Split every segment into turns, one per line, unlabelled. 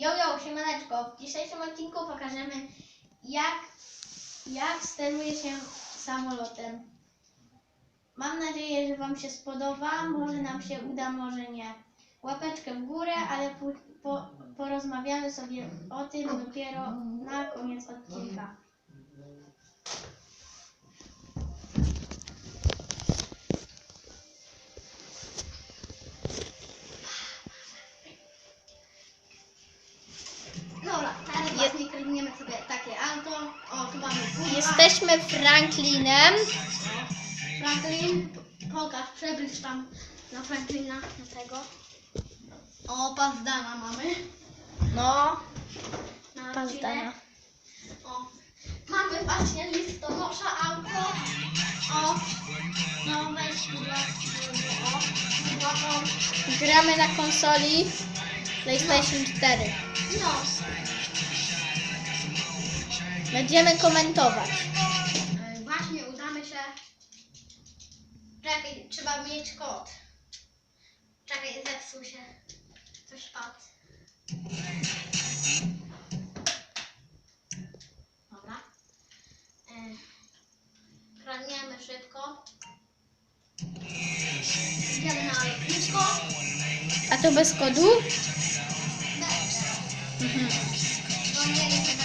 Jo, jo, siemaneczko. W dzisiejszym odcinku pokażemy jak, jak steruje się samolotem. Mam nadzieję, że Wam się spodoba. Może nam się uda, może nie. Łapeczkę w górę, ale po, po, porozmawiamy sobie o tym dopiero na koniec odcinka.
Jesteśmy Franklinem.
Franklin, pokaż, przebliż tam na Franklina, na tego. O, Pazdana mamy.
No,
Na
Pazdana.
odcinek. O, mamy właśnie listonosza auto. O, no weź kurwa. O, kurwa, o.
Gramy na konsoli PlayStation 4.
No,
Będziemy komentować.
e, właśnie udamy się. Czekaj, trzeba mieć kod. Czekaj, zepsuł się. Coś padł. Dobra. E, Kradniemy szybko. Idziemy na lotnisko.
A to bez kodu?
Bez.
Mhm.
Nie wiem,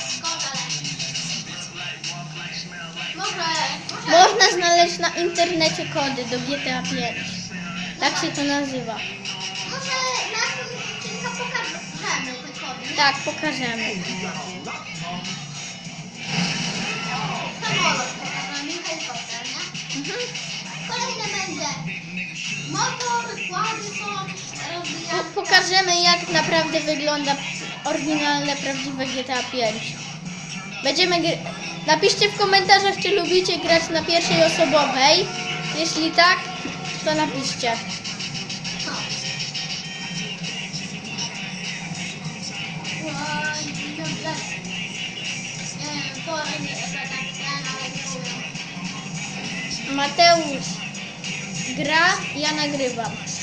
Można znaleźć na internecie kody do GTA 5. Tak się to nazywa.
Może na odcinka pokażemy te kody.
Tak, pokażemy.
Samolot pokażemy, helikopter, nie?
Mhm.
Kolejne będzie motor, kłady są,
Po, pokażemy jak naprawdę wygląda oryginalne, prawdziwe GTA 5. Będziemy gr- Napiszcie w komentarzach, czy lubicie grać na pierwszej osobowej. Jeśli tak, to napiszcie. Mateusz gra, ja nagrywam.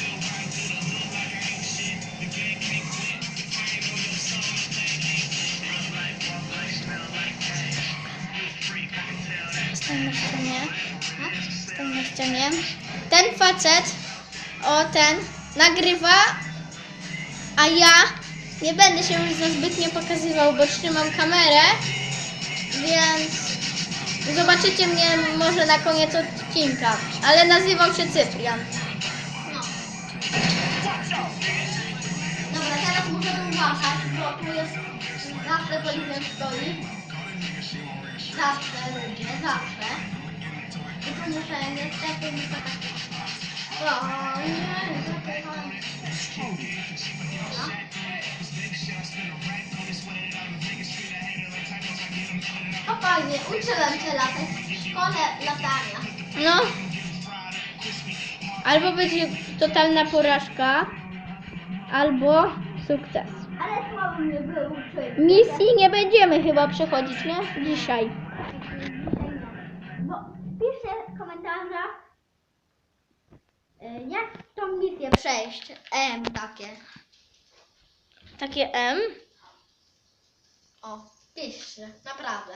Stań na ścianie. Stań na ścianie. Ten facet, o ten, nagrywa, a ja nie będę się już za zbytnio pokazywał, bo trzymam kamerę, więc Zobaczycie mnie może na koniec odcinka, ale nazywam się Cyprian.
No. Dobra, teraz musimy uważać, bo tu jest zawsze policjant stoi. Zawsze ludzie, zawsze. Tu muszę niestety muszę tak... O, nie, zapycham. Dobra. O fajnie, uczyłem cię latać w szkole latania.
No. Albo będzie totalna porażka, albo sukces.
Ale słabo mnie uczyć.
Misji nie będziemy chyba przechodzić, nie? Dzisiaj.
Komentarzach, y, jak tą misję przejść. M takie.
Takie M.
O, piszcie, naprawdę.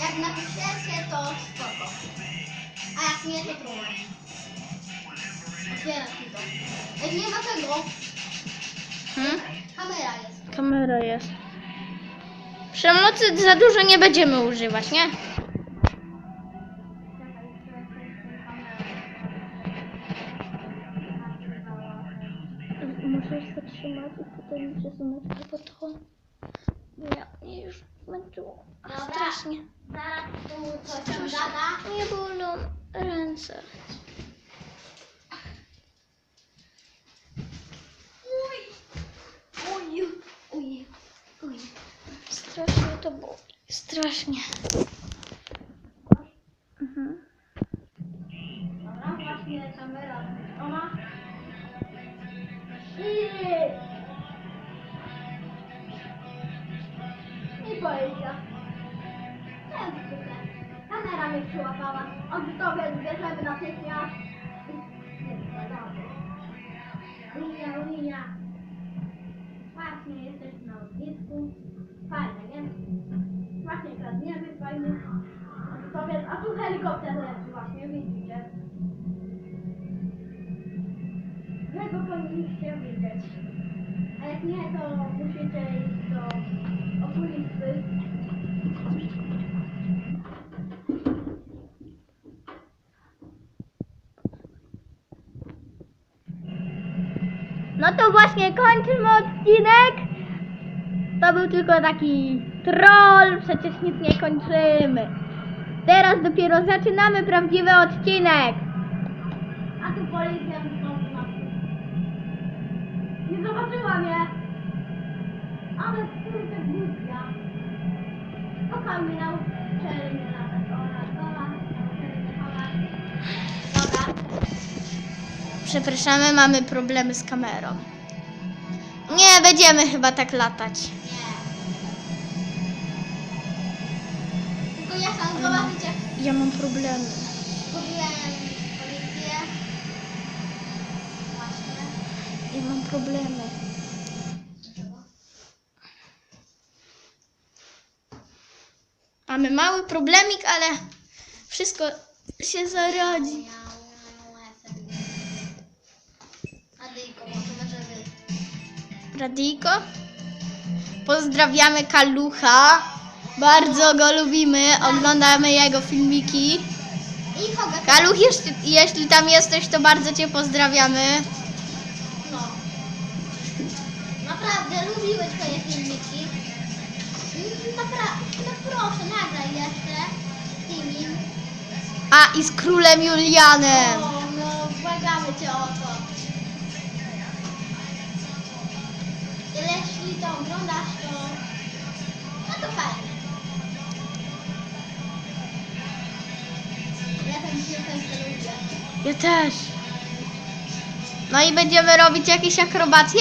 Jak napiszecie, to spoko. A jak nie, to trudno. Otwieram to. Ej, nie ma tego.
Hmm?
Kamera jest.
Kamera jest. Przemocy za dużo nie będziemy używać, nie? Możesz zatrzymać i potem przesunąć to to. Ja mnie już zmęczyło. Strasznie.
Zaraz tu coś tam gada.
Nie bolą ręce. Strasznie. Mhm.
Dobra, właśnie kamera ona. I... I policja. Kamera mnie natychmiast. Lepszy właśnie, widzicie. Tego powinniście widzieć. A jak nie, to musicie iść do okulisty.
No to właśnie kończymy odcinek. To był tylko taki troll, przecież nic nie kończymy. Teraz dopiero zaczynamy prawdziwy odcinek.
A tu policja znowu na Nie zobaczyła mnie. Ale kurde głupia. Mnie nauczyli mnie. Dobra.
Przepraszamy, mamy problemy z kamerą. Nie, będziemy chyba tak latać.
Ja zobaczyć jak
Ja mam problemy.
zgubiłem policję. Właśnie.
Ja mam problemy. Mamy mały problemik, ale wszystko się zarodzi.
Adyjko, może.
Radyjko. Pozdrawiamy Kalucha. Bardzo go lubimy. Oglądamy jego filmiki.
I kogo?
Kaluch, jeśli, jeśli tam jesteś, to bardzo Cię pozdrawiamy.
No. Naprawdę, lubiły twoje filmiki. Naprawdę, no proszę, nagraj jeszcze filmik.
A i z królem Julianem.
O, no, błagamy cię o to. Jeśli to oglądasz, to... No to fajnie. Ja
też. No i będziemy robić jakieś akrobacje?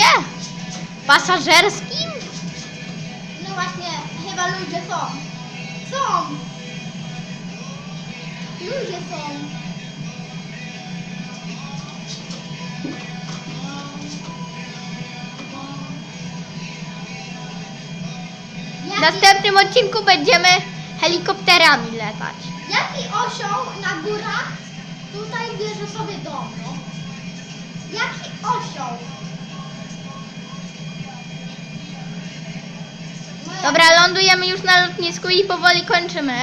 Pasażerskim?
No właśnie, chyba ludzie są. Są! Ludzie są.
W następnym odcinku będziemy helikopterami latać.
jaki osioł na górach tutaj bierze sobie dom? Jaki osioł?
Dobra, lądujemy już na lotnisku i powoli kończymy.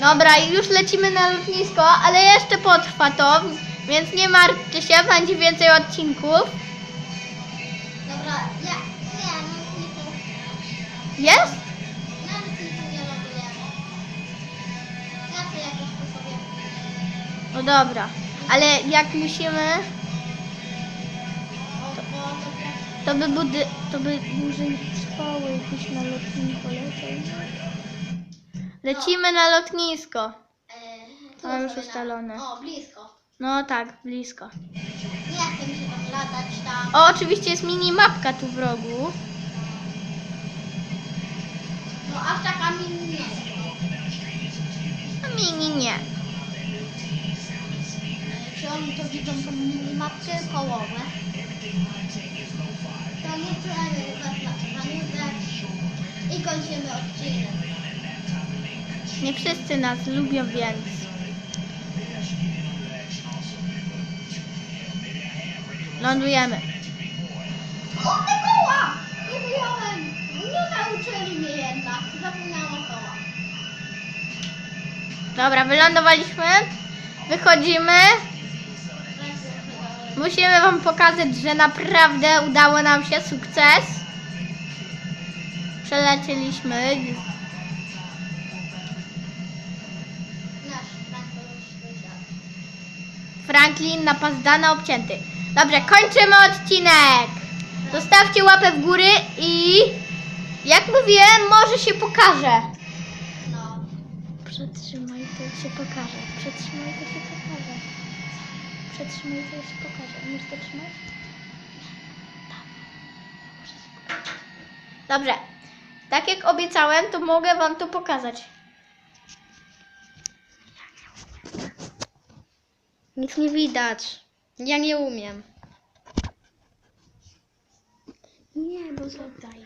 Dobra, już lecimy na lotnisko, ale jeszcze potrwa to, więc nie martwcie się, będzie więcej odcinków.
Sobie.
No dobra, ale jak musimy,
to
to by, budy, to by dłużej trwało, jakbyś na lotnisko leciał. Lecimy na lotnisko. To już
sobie na-
ustalone.
O, blisko.
No tak, blisko.
Nie chce mi się tam latać tam.
O, oczywiście jest mini mapka tu w rogu.
No aż taka mini nie.
A mini nie.
Czy oni to widzą tą mini mapkę połowę? To nie na minutę i kończymy odcinek.
Nie wszyscy nas lubią, więc. Lądujemy. Dobra, wylądowaliśmy. Wychodzimy. Musimy wam pokazać, że naprawdę udało nam się sukces. Przelecieliśmy. Franklin napazdany, obcięty. Dobrze, kończymy odcinek. Zostawcie łapę w góry i jak mówiłem, może się pokaże.
No.
Przetrzymaj, to się pokaże. Przetrzymaj, to się pokaże. Przetrzymaj, to się pokaże. Umiesz to trzymać? Dobrze. Tak jak obiecałem, to mogę wam to pokazać. Nic nie widać. Ja nie umiem. Nie, bo to daj.